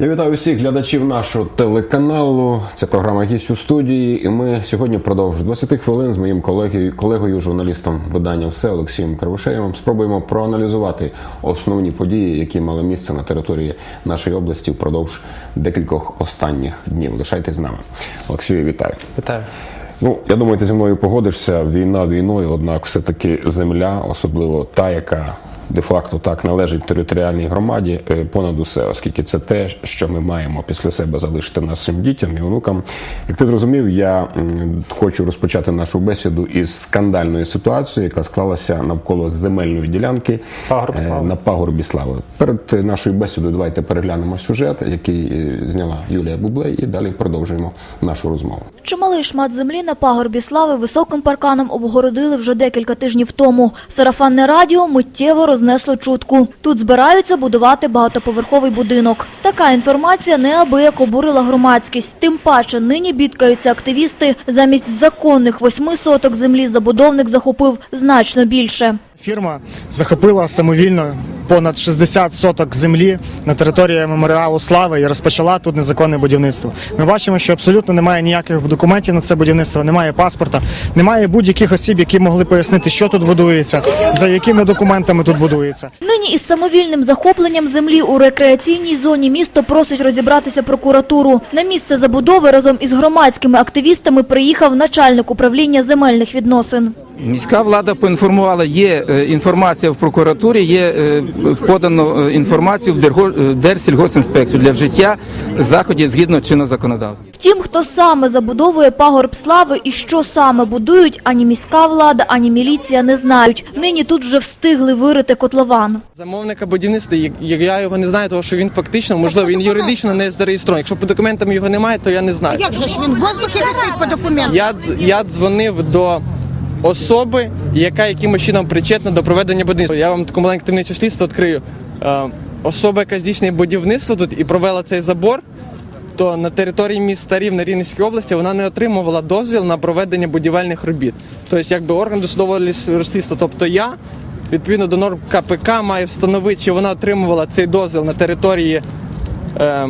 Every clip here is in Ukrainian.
Я вітаю всіх глядачів нашого телеканалу. Це програма «Гість у студії. І ми сьогодні впродовж 20 хвилин з моїм колегою, колегою журналістом видання все Олексієм Кривошеєвим спробуємо проаналізувати основні події, які мали місце на території нашої області впродовж декількох останніх днів. Лишайтесь з нами. Олексію, вітаю. Вітаю. Ну, я думаю, ти зі мною погодишся. Війна війною, однак, все-таки земля, особливо та, яка де-факто так належить територіальній громаді, е, понад усе, оскільки це те, що ми маємо після себе залишити нашим дітям і онукам. Як ти зрозумів, я хочу розпочати нашу бесіду із скандальної ситуації, яка склалася навколо земельної ділянки Пагорб е, на пагорбі слави. Перед е, нашою бесідою давайте переглянемо сюжет, який зняла Юлія Бублей, і далі продовжуємо нашу розмову. Чималий шмат землі на пагорбі слави високим парканом обгородили вже декілька тижнів тому. Сарафанне радіо миттєво рознесло чутку. Тут збираються будувати багатоповерховий будинок. Така інформація неабияк обурила громадськість. Тим паче нині бідкаються активісти. Замість законних восьми соток землі забудовник захопив значно більше. Фірма захопила самовільно понад 60 соток землі на території меморіалу слави і розпочала тут незаконне будівництво. Ми бачимо, що абсолютно немає ніяких документів на це будівництво, немає паспорта, немає будь-яких осіб, які могли пояснити, що тут будується, за якими документами тут будується. Нині із самовільним захопленням землі у рекреаційній зоні місто просить розібратися прокуратуру. На місце забудови разом із громадськими активістами приїхав начальник управління земельних відносин. Міська влада поінформувала, є е, інформація в прокуратурі, є е, подано е, інформацію в Держсільгоспінспекцію для вжиття заходів згідно чинного законодавства. Втім, хто саме забудовує пагорб слави і що саме будують, ані міська влада, ані міліція не знають. Нині тут вже встигли вирити котлован. Замовника будівництва, як- я його не знаю, тому що він фактично, можливо, він юридично не зареєстрований. Якщо по документам його немає, то я не знаю. Як же ж він в воздухі висить по документам? Я, я дзвонив до особи, яка якимось чином причетна до проведення будівництва. Я вам таку маленьку таємницю слідства відкрию. Е, особа, яка здійснює будівництво тут і провела цей забор, то на території міста Рівне Рівненської області вона не отримувала дозвіл на проведення будівельних робіт. Тобто, якби орган досудового розслідства, тобто я, відповідно до норм КПК, маю встановити, чи вона отримувала цей дозвіл на території е,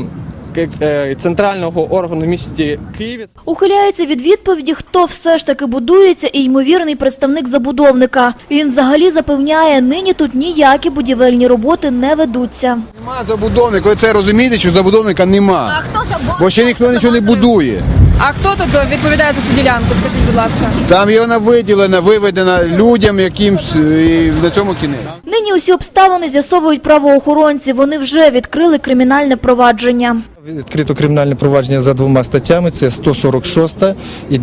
е, центрального органу в місті Києві. Ухиляється від відповіді, хто все ж таки будується, і ймовірний представник забудовника. Він взагалі запевняє, нині тут ніякі будівельні роботи не ведуться. Нема забудовника, ви це розумієте, що забудовника нема. А хто забор? Бо ще ніхто нічого не будує. А хто тут відповідає за цю ділянку? Скажіть, будь ласка. Там вона виділена, виведена людям яким і на цьому кінець. Нині усі обставини з'ясовують правоохоронці. Вони вже відкрили кримінальне провадження. Відкрито кримінальне провадження за двома статтями: це 146 і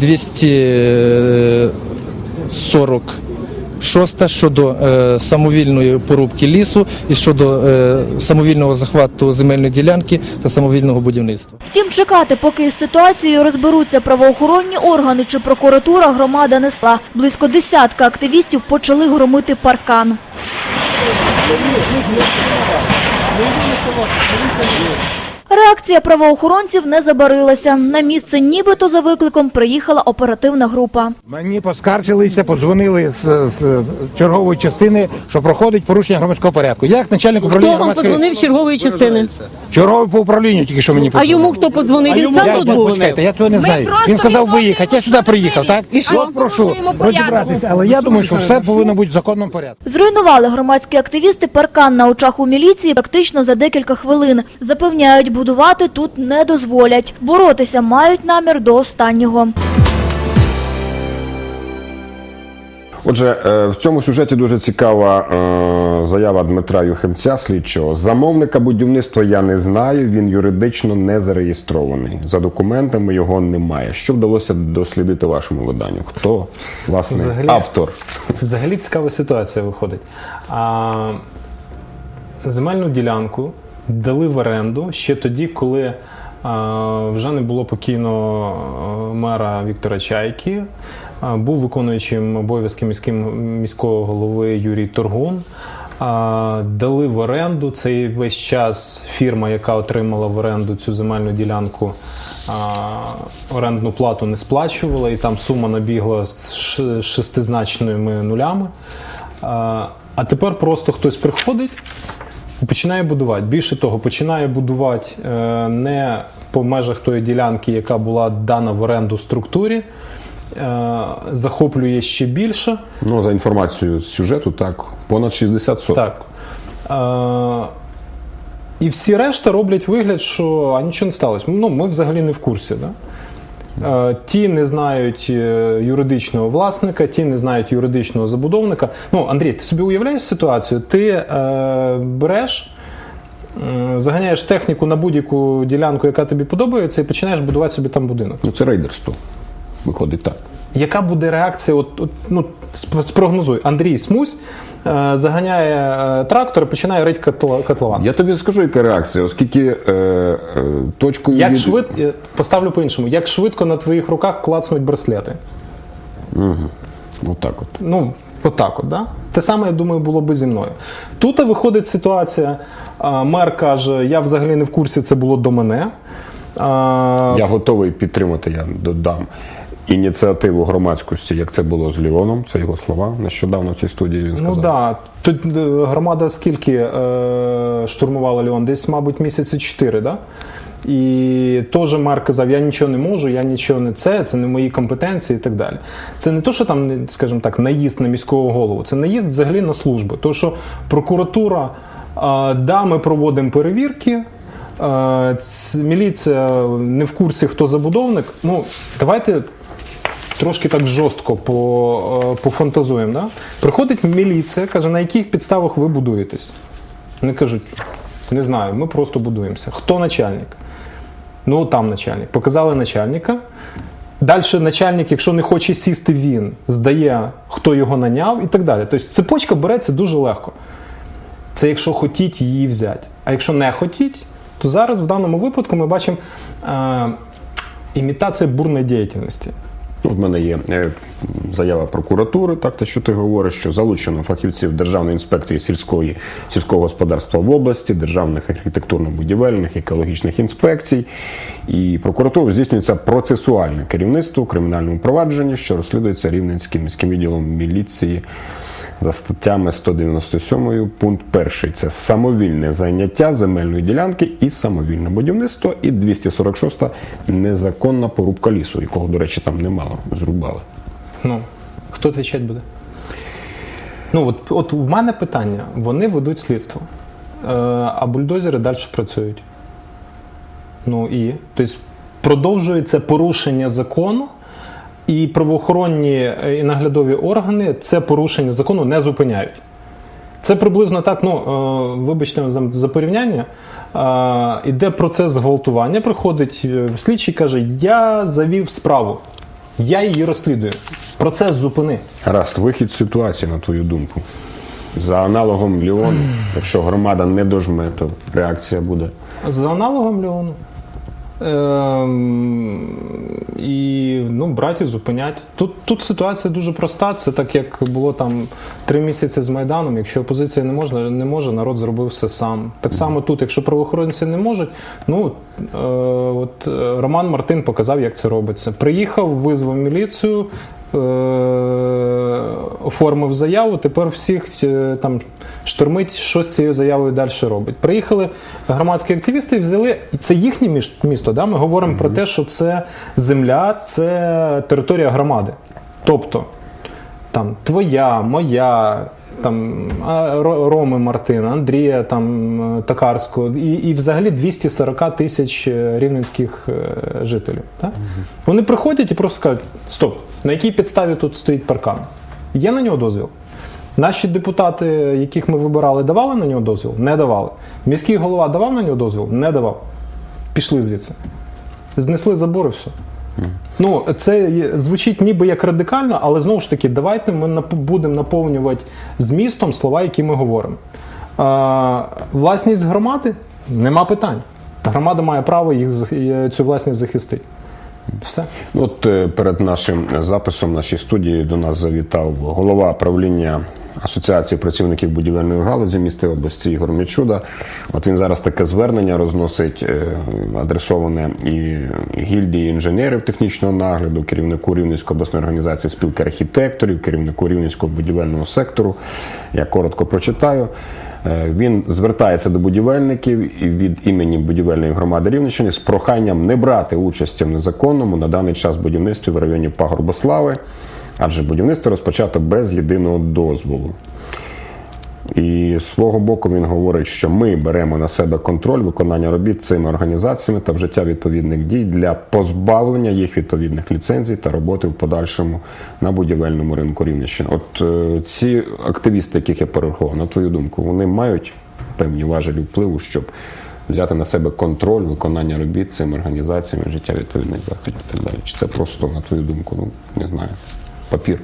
246 щодо е, самовільної порубки лісу і щодо е, самовільного захвату земельної ділянки та самовільного будівництва. Втім, чекати, поки із ситуацією розберуться правоохоронні органи чи прокуратура, громада несла. Близько десятка активістів почали громити паркан. Реакція правоохоронців не забарилася. На місце нібито за викликом приїхала оперативна група. Мені поскаржилися, подзвонили з, з чергової частини, що проходить порушення громадського порядку. Як начальник управління Хто вам громадської подзвонив з чергової частини? черговий по управлінню тільки що мені А подзвонив. йому хто подзвонив? Він Я, сам тут був? почекайте, я цього не знаю. Він сказав виїхати, я сюди приїхав, так? І що? От прошу розібратися, але я думаю, що все повинно бути в законному порядку. Зруйнували громадські активісти паркан на очах у міліції практично за декілька хвилин. Запевняють, будувати тут не дозволять. Боротися мають намір до останнього. Отже, е, в цьому сюжеті дуже цікава е, заява Дмитра Юхимця, слідчого. Замовника будівництва я не знаю, він юридично не зареєстрований. За документами його немає. Що вдалося дослідити вашому виданню? Хто, власне, Взагалі- автор? Взагалі цікава ситуація виходить. А, земельну ділянку дали в оренду ще тоді, коли вже не було покійно мера Віктора Чайки. Був виконуючим обов'язки міського голови Юрій Торгун. Дали в оренду цей весь час фірма, яка отримала в оренду цю земельну ділянку, орендну плату не сплачувала, і там сума набігла з шестизначними нулями. А, тепер просто хтось приходить починає будувати. Більше того, починає будувати е, не по межах тої ділянки, яка була дана в оренду структурі, е, захоплює ще більше. Ну, за інформацією з сюжету, так, понад 60 соток. Так. Е, і всі решта роблять вигляд, що а нічого не сталося. Ну, ми взагалі не в курсі. Да? Е, Ті не знають е, юридичного власника, ті не знають юридичного забудовника. Ну, Андрій, ти собі уявляєш ситуацію? Ти е, береш, е, заганяєш техніку на будь-яку ділянку, яка тобі подобається, і починаєш будувати собі там будинок. Ну, це рейдерство. Виходить так. Яка буде реакція? От, от, ну, спрогнозуй. Андрій Смусь е, заганяє е, трактор і починає рить котлован. Я тобі скажу, яка реакція, оскільки е, е, точкою Як від- швид... е, Поставлю по-іншому. Як швидко на твоїх руках клацнуть браслети? Отак от. Ну, отак от, да? Те саме, я думаю, було би зі мною. Тут виходить ситуація, а, мер каже, я взагалі не в курсі, це було до мене. А, Я готовий підтримати, я додам ініціативу громадськості, як це було з Ліоном. Це його слова. Нещодавно в цій студії він сказав. Ну да. Тут е, громада скільки е, штурмувала Леон? Десь, мабуть, місяці чотири, да? І теж мер казав, я нічого не можу, я нічого не це, це не мої компетенції і так далі. Це не то, що там, скажімо так, наїзд на міського голову, це наїзд взагалі на служби. Тому що прокуратура, е, да, ми проводимо перевірки. е, Міліція не в курсі, хто забудовник. Ну, давайте трошки так жорстко е, пофантазуємо. Да? Приходить міліція, каже, на яких підставах ви будуєтесь? Вони кажуть, не знаю, ми просто будуємося. Хто начальник? Ну, там начальник. Показали начальника. Далі начальник, якщо не хоче сісти він, здає, хто його наняв і так далі. Тобто цепочка береться дуже легко. Це якщо хотіть її взяти. А якщо не хотіть, то зараз в даному випадку ми бачимо е, імітація бурної діяльності. Ну, в мене є е, заява прокуратури, так те, що ти говориш, що залучено фахівців Державної інспекції сільської сільського господарства в області, державних архітектурно-будівельних, екологічних інспекцій. І прокуратурою здійснюється процесуальне керівництво у кримінальному провадженні, що розслідується Рівненським міським відділом міліції за статтями 197 пункт 1. Це самовільне зайняття земельної ділянки і самовільне будівництво, і 246 незаконна порубка лісу, якого, до речі, там немало, зрубали. Ну, хто відповідати буде? Ну, от, от в мене питання: вони ведуть слідство, е, а бульдозери далі працюють. Ну і тобто продовжується порушення закону, і правоохоронні е, і наглядові органи це порушення закону не зупиняють. Це приблизно так, ну е, вибачте за, порівняння. Е, іде процес зґвалтування, приходить слідчий каже: Я завів справу, я її розслідую. Процес зупини. Гаразд, вихід з ситуації, на твою думку. За аналогом Ліону, якщо громада не дожме, то реакція буде. За аналогом Леону. Ем, і ну, браті зупинять. Тут, тут ситуація дуже проста. Це так, як було там три місяці з Майданом. Якщо опозиція не може, не може, народ зробив все сам. Так само тут, якщо правоохоронці не можуть, ну е, от е, Роман Мартин показав, як це робиться. Приїхав, визвав міліцію. Е, Оформив заяву, тепер всіх е, там штурмить, що з цією заявою далі робить. Приїхали громадські активісти і взяли, і це їхнє місто. Да? Ми говоримо про те, що це земля, це територія громади. Тобто там твоя, моя, там Роми Мартина, Андрія там е, Токарського і, і взагалі 240 тисяч е, рівненських е, жителів. Так? Вони приходять і просто кажуть: стоп, на якій підставі тут стоїть паркан? Є на нього дозвіл? Наші депутати, яких ми вибирали, давали на нього дозвіл? Не давали. Міський голова давав на нього дозвіл? Не давав. Пішли звідси. Знесли забор і все. Ну, це звучить ніби як радикально, але знову ж таки, давайте ми будемо наповнювати змістом слова, які ми говоримо. А, власність громади нема питань. Громада має право їх е, цю власність захистити. Все. От е, перед нашим записом в нашій студії до нас завітав голова правління Асоціації працівників будівельної галузі міста області Ігор Мічуда. От він зараз таке звернення розносить, е, адресоване і гільдії інженерів технічного нагляду, керівнику Рівненської обласної організації спілки архітекторів, керівнику Рівненського будівельного сектору. Я коротко прочитаю. Е, Він звертається до будівельників від імені будівельної громади Рівненщини з проханням не брати участі в незаконному на даний час будівництві в районі Пагорбослави, адже будівництво розпочато без єдиного дозволу. І свого боку він говорить, що ми беремо на себе контроль виконання робіт цими організаціями та вжиття відповідних дій для позбавлення їх відповідних ліцензій та роботи в подальшому на будівельному ринку Рівненщини. От е, ці активісти, яких я перерахував, на твою думку, вони мають певні важелі впливу, щоб взяти на себе контроль виконання робіт цими організаціями, вжиття відповідних заходів і так далі. Чи це просто, на твою думку, ну не знаю, папір?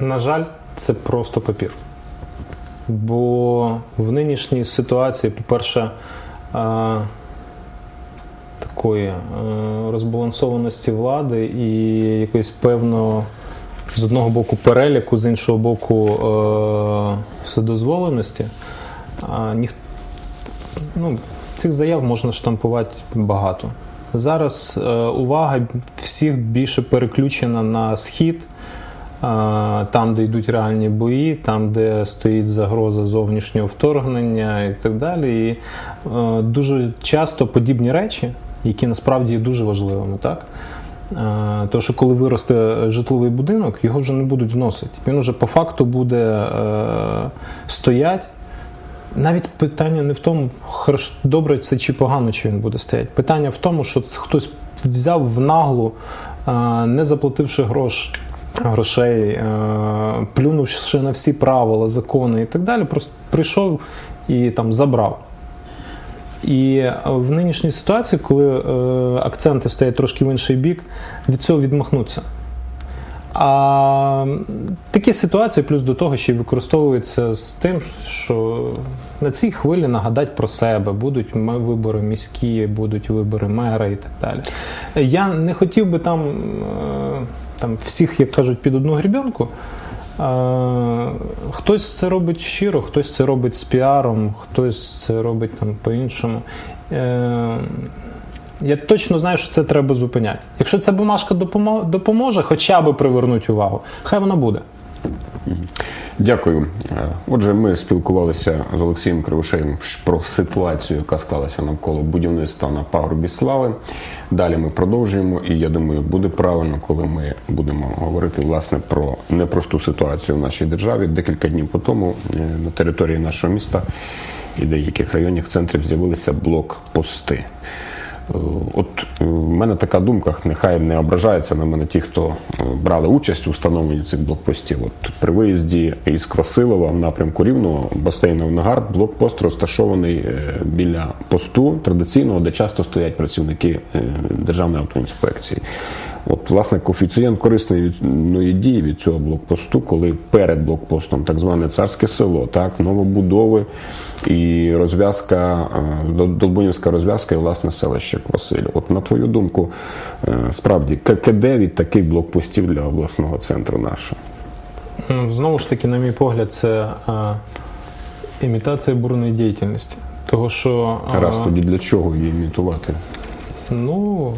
На жаль, це просто папір. Бо в нинішній ситуації, по-перше, такої е, розбалансованості влади і якоїсь певного з одного боку переліку, з іншого боку е, вседозволеності, а, ніх, ну, цих заяв можна штампувати багато. Зараз е, увага всіх більше переключена на схід, е, там, де йдуть реальні бої, там, де стоїть загроза зовнішнього вторгнення і так далі. І е, дуже часто подібні речі, які насправді є дуже важливими, так? Тому що коли виросте житловий будинок, його вже не будуть зносити. Він вже по факту буде стоять. Навіть питання не в тому, хорошо, добре це чи погано, чи він буде стояти. Питання в тому, що це хтось взяв в наглу, е, не заплативши грош, грошей, е, плюнувши на всі правила, закони і так далі, просто прийшов і там забрав. І в нинішній ситуації, коли е, акценти стоять трошки в інший бік, від цього відмахнуться. А такі ситуації, плюс до того, ще й використовуються з тим, що на цій хвилі нагадать про себе, будуть вибори міські, будуть вибори мера і так далі. Я не хотів би там, е, там всіх, як кажуть, під одну грібенку. Е, Хтось це робить щиро, хтось це робить з піаром, хтось це робить там по-іншому. Я точно знаю, що це треба зупиняти. Якщо ця бумажка допомо- допоможе, хоча б привернути увагу, хай вона буде. Дякую. Е, Отже, ми спілкувалися з Олексієм Кривошеєм про ситуацію, яка склалася навколо будівництва на пагорбі слави. Далі ми продовжуємо, і я думаю, буде правильно, коли ми будемо говорити власне про непросту ситуацію в нашій державі. Декілька днів по тому е, на території нашого міста і деяких районних центрів з'явилися блокпости. Е, От е, в мене така думка, нехай не ображаються на мене ті, хто е, брали участь у встановленні цих блокпостів. От при виїзді із Квасилова в напрямку Рівного басейнов Нагард блокпост розташований біля посту традиційного, де часто стоять працівники Державної автоінспекції. От, власне, коефіцієнт корисної від- дії від цього блокпосту, коли перед блокпостом так зване царське село, так, новобудови і розв'язка, е, Долбунівська розв'язка і власне селище Квасиль. От на твою думку, е, справді, ККД від таких блокпостів для обласного центру нашого? Ну, Знову ж таки, на мій погляд, це е, імітація бурної діяльності. Того, що Раз тоді для чого її імітувати? ну,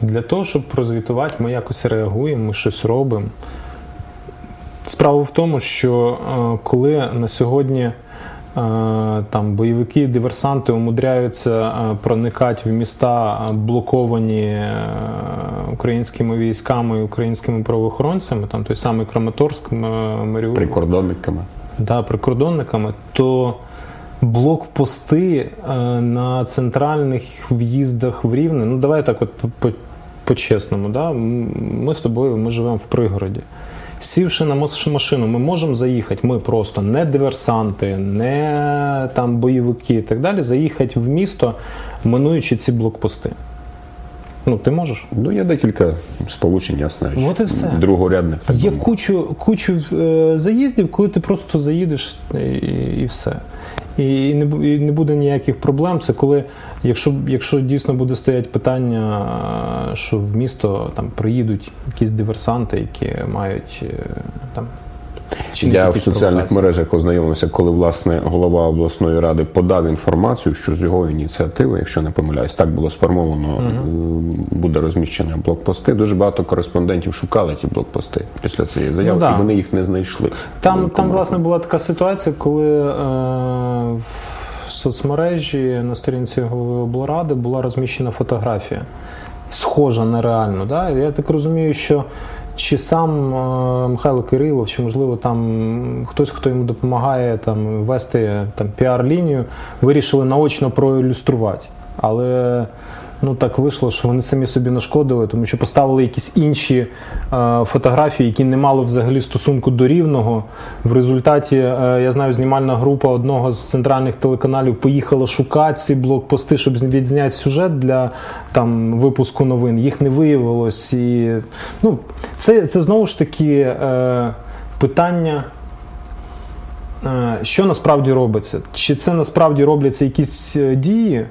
для того, щоб прозвітувати, ми якось реагуємо, ми щось робимо. Справа в тому, що е, коли на сьогодні е, там бойовики, диверсанти умудряються е, проникати в міста, блоковані українськими військами і українськими правоохоронцями, там той самий Краматорськ, Маріуполь, Прикордонниками? да, прикордонниками, то блокпости е, на центральних в'їздах в Рівне, ну давай так от по- по- по-чесному, да? ми з тобою ми живемо в пригороді. Сівши на машину, ми можемо заїхати, ми просто не диверсанти, не там бойовики і так далі, заїхати в місто, минуючи ці блокпости. Ну, ти можеш? Ну, є декілька сполучень, ясна річ. От і все. Другорядних. Так Є кучу, кучу е, заїздів, коли ти просто заїдеш і, і все. І, не, і не буде ніяких проблем. Це коли, якщо, якщо дійсно буде стояти питання, е, що в місто там приїдуть якісь диверсанти, які мають е, там Чи Я в соціальних мережах ознайомився, коли власне голова обласної ради подав інформацію, що з його ініціативи, якщо не помиляюсь, так було сформовано, е, буде розміщення блокпости. Дуже багато кореспондентів шукали ті блокпости після цієї заяви, Ну, да. і вони їх не знайшли. Там, там власне, була така ситуація, коли е, в соцмережі на сторінці голови облради була розміщена фотографія, схожа на реальну. Да? Я так розумію, що чи сам е, Михайло Кирилов, чи можливо там хтось, хто йому допомагає там вести там піар-лінію, вирішили наочно проілюструвати. Але ну так вийшло, що вони самі собі нашкодили, тому що поставили якісь інші е, фотографії, які не мали взагалі стосунку до рівного. В результаті е, я знаю, знімальна група одного з центральних телеканалів поїхала шукати ці блокпости, щоб відзняти сюжет для там випуску новин. Їх не виявилось. І ну, це, це знову ж таки е, питання. Е, Що насправді робиться? Чи це насправді робляться якісь е, дії,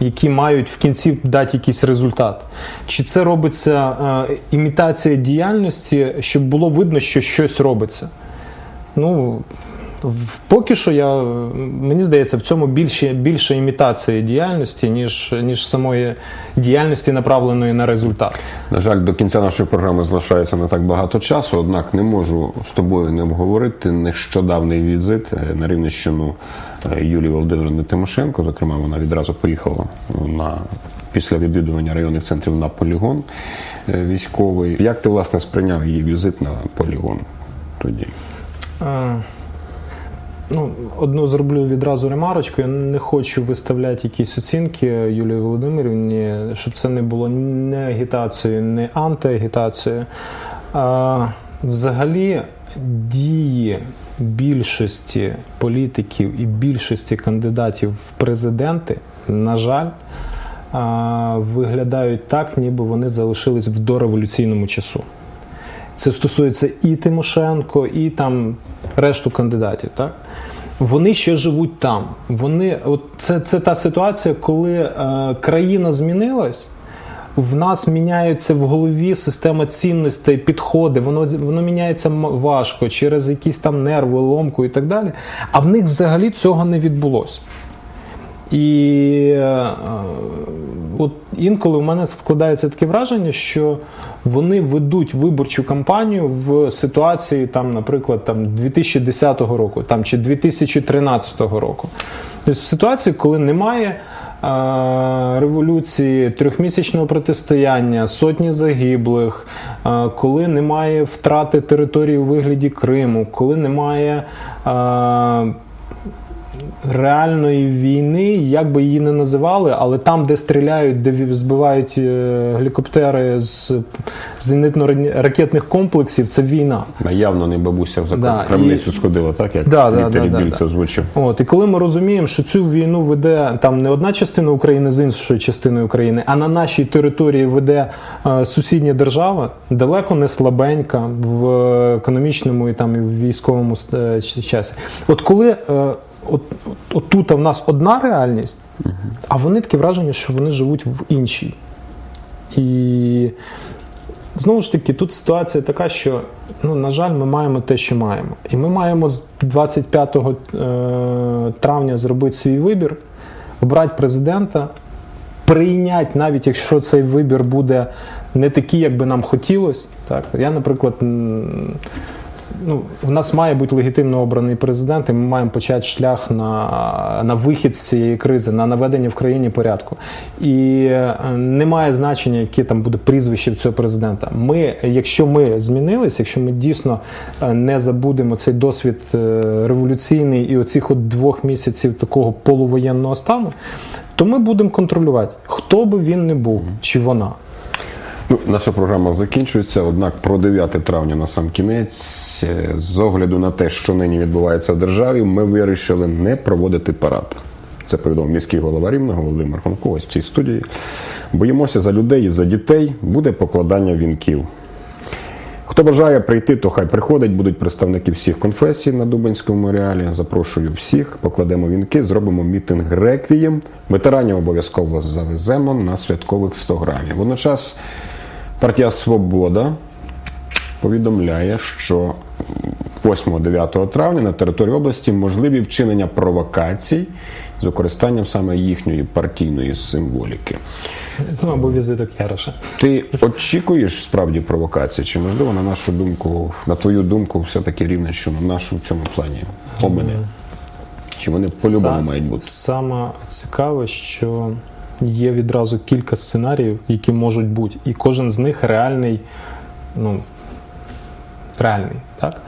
які мають в кінці дати якийсь результат? Чи це робиться е, імітація діяльності, щоб було видно, що щось робиться? Ну, поки що я, мені здається, в цьому більше, більше імітація діяльності, ніж, ніж самої діяльності, направленої на результат. На жаль, до кінця нашої програми залишається не так багато часу, однак не можу з тобою не обговорити нещодавний візит е, на Рівненщину Юлії Володимирівни Тимошенко. Зокрема, вона відразу поїхала на після відвідування районних центрів на полігон е, військовий. Як ти власне сприйняв її візит на полігон тоді? Е, Ну, одну зроблю відразу ремарочку. Я не хочу виставляти якісь оцінки Юлії Володимирівні, щоб це не було не агітацією, не антиагітацією. А, взагалі, дії більшості політиків і більшості кандидатів в президенти, на жаль, виглядають так, ніби вони залишились в дореволюційному часу. Це стосується і Тимошенко, і там решту кандидатів. Так? Вони ще живуть там. Вони, от це, це та ситуація, коли е, країна змінилась. В нас міняється в голові система цінностей, підходи, воно, воно міняється важко через якісь там нерви, ломку і так далі. А в них взагалі цього не відбулося. І е, от інколи в мене складається таке враження, що вони ведуть виборчу кампанію в ситуації, там, наприклад, там, 2010 року там, чи 2013 року. Тобто в ситуації, коли немає е, революції, трьохмісячного протистояння, сотні загиблих, коли немає втрати території у вигляді Криму, коли немає. Е, реальної війни, як би її не називали, але там, де стріляють, де збивають е, гелікоптери з зенітно-ракетних комплексів, це війна. Явно не бабуся в Да, крамницю і- сходила, так як Да, да, да, да, Біль да. це озвучив. От і коли ми розуміємо, що цю війну веде там не одна частина України з іншої частини України, а на нашій території веде е, сусідня держава, далеко не слабенька в економічному і там і в військовому е, часі. От коли е, от, от тут в нас одна реальність, а вони таке враження, що вони живуть в іншій. І Знову ж таки, тут ситуація така, що, ну, на жаль, ми маємо те, що маємо. І ми маємо з 25 е, травня зробити свій вибір, обрати президента, прийняти, навіть якщо цей вибір буде не такий, як би нам хотілося. Так? Я, наприклад, ну, в нас має бути легітимно обраний президент, і ми маємо почати шлях на, на вихід з цієї кризи, на наведення в країні порядку. І е, немає значення, яке там буде прізвище в цього президента. Ми, якщо ми змінились, якщо ми дійсно е, не забудемо цей досвід е, революційний і оцих от двох місяців такого полувоєнного стану, то ми будемо контролювати, хто би він не був, чи вона. Ну, наша програма закінчується, однак про 9 травня на сам кінець, е, з огляду на те, що нині відбувається в державі, ми вирішили не проводити парад. Це повідомив міський голова Рівного Володимир Хомко ось в цій студії. Боїмося за людей і за дітей, буде покладання вінків. Хто бажає прийти, то хай приходить, будуть представники всіх конфесій на Дубинському меморіалі. Запрошую всіх, покладемо вінки, зробимо мітинг реквієм. Ветеранів обов'язково завеземо на святкових 100 грамів. Водночас партія Свобода повідомляє, що 8-9 травня на території області можливі вчинення провокацій з використанням саме їхньої партійної символіки. Ну або візиток Яроша. Ти очікуєш справді провокації? Чи можливо, на нашу думку, на твою думку, все-таки рівне, що на нашу в цьому плані омини? Чи вони по-любому мають бути? Саме цікаве, що є відразу кілька сценаріїв, які можуть бути, і кожен з них реальний, ну, реальний, так?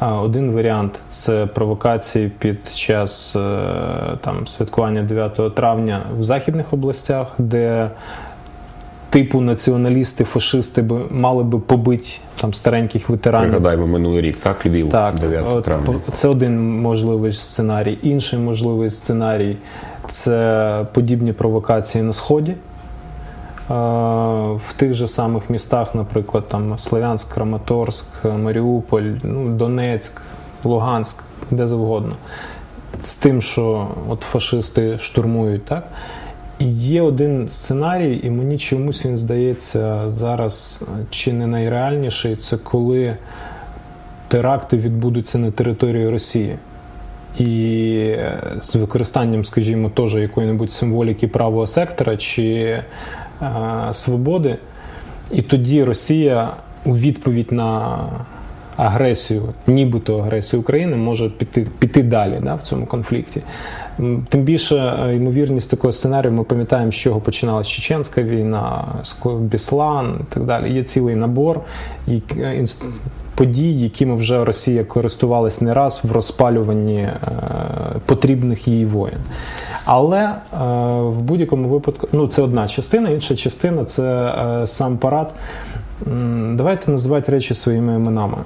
Один варіант це провокації під час е, там, святкування 9 травня в західних областях, де типу націоналісти, фашисти би мали би побити там стареньких ветеранів. Пригадаємо минулий рік, так? Львів, Так, 9 травня. це один можливий сценарій. Інший можливий сценарій це подібні провокації на сході. Е, В тих же самих містах, наприклад, там Слов'янськ, Краматорськ, Маріуполь, ну, Донецьк, Луганськ, де завгодно. З тим, що от фашисти штурмують, так? І є один сценарій, і мені чомусь він здається зараз е, чи не найреальніший, це коли теракти відбудуться на території Росії. І е, з використанням, скажімо, теж якої-небудь символіки правого сектора чи е, свободи. І тоді Росія у відповідь на агресію, нібито агресію України, може піти, піти далі да, в цьому конфлікті. Тим більше е, ймовірність такого сценарію, ми пам'ятаємо, з чого починалася Чеченська війна, Біслан і так далі. Є цілий набор і, подій, якими вже Росія користувалась не раз в розпалюванні е, потрібних їй воєн. Але е, в будь-якому випадку, ну це одна частина, інша частина це е, сам парад. Давайте називати речі своїми іменами.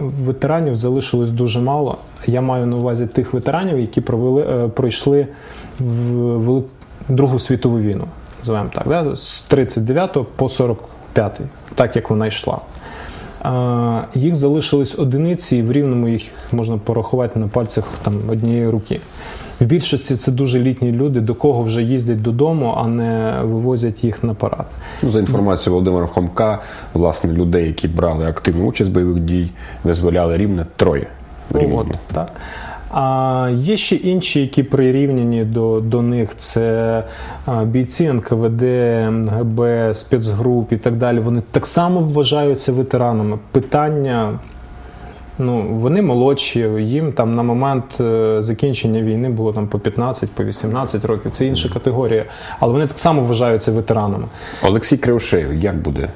Ветеранів залишилось дуже мало. Я маю на увазі тих ветеранів, які провели, пройшли в Другу світову війну, називаємо так, да? з 39 по 45, так як вона йшла. Їх залишились одиниці, і в рівному їх можна порахувати на пальцях там, однієї руки. В більшості це дуже літні люди, до кого вже їздять додому, а не вивозять їх на парад. Ну, за інформацією Володимира Хомка, власне, людей, які брали активну участь в бойових дій, визволяли рівне троє. Ну, от, так. А є ще інші, які прирівняні до, до них. Це бійці НКВД, МГБ, спецгруп і так далі. Вони так само вважаються ветеранами. Питання. Ну, вони молодші, їм там на момент е, закінчення війни було там по 15, по 18 років. Це інша категорія. Але вони так само вважаються ветеранами. Олексій Крившеєв, як буде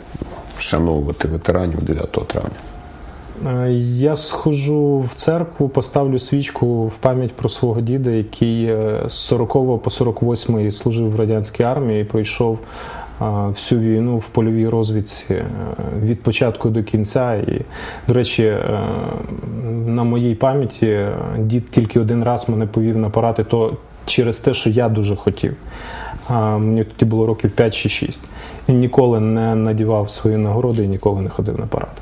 вшановувати ветеранів 9 травня? Е, Я схожу в церкву, поставлю свічку в пам'ять про свого діда, який е, з 40 по 48 служив в радянській армії і пройшов е, всю війну в польовій розвідці від початку до кінця. І, до речі, на моїй пам'яті дід тільки один раз мене повів на парад, то через те, що я дуже хотів. Мені тоді було років 5 чи 6. Він ніколи не надівав свої нагороди і ніколи не ходив на парад.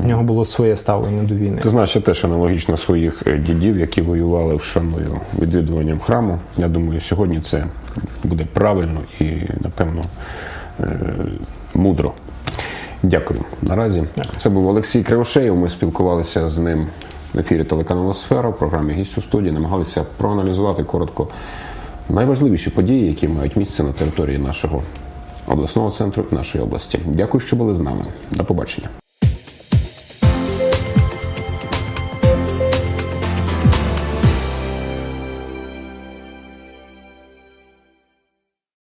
У нього було своє ставлення до війни. Ти знаєш, я теж аналогічно своїх е, дідів, які воювали вшаною відвідуванням храму. Я думаю, сьогодні це буде правильно і, напевно, е, мудро. Дякую. Наразі це був Олексій Кривошеєв. Ми спілкувалися з ним в ефірі телеканалу Сфера в програмі Гість у студії. Намагалися проаналізувати коротко найважливіші події, які мають місце на території нашого обласного центру і нашої області. Дякую, що були з нами. До побачення.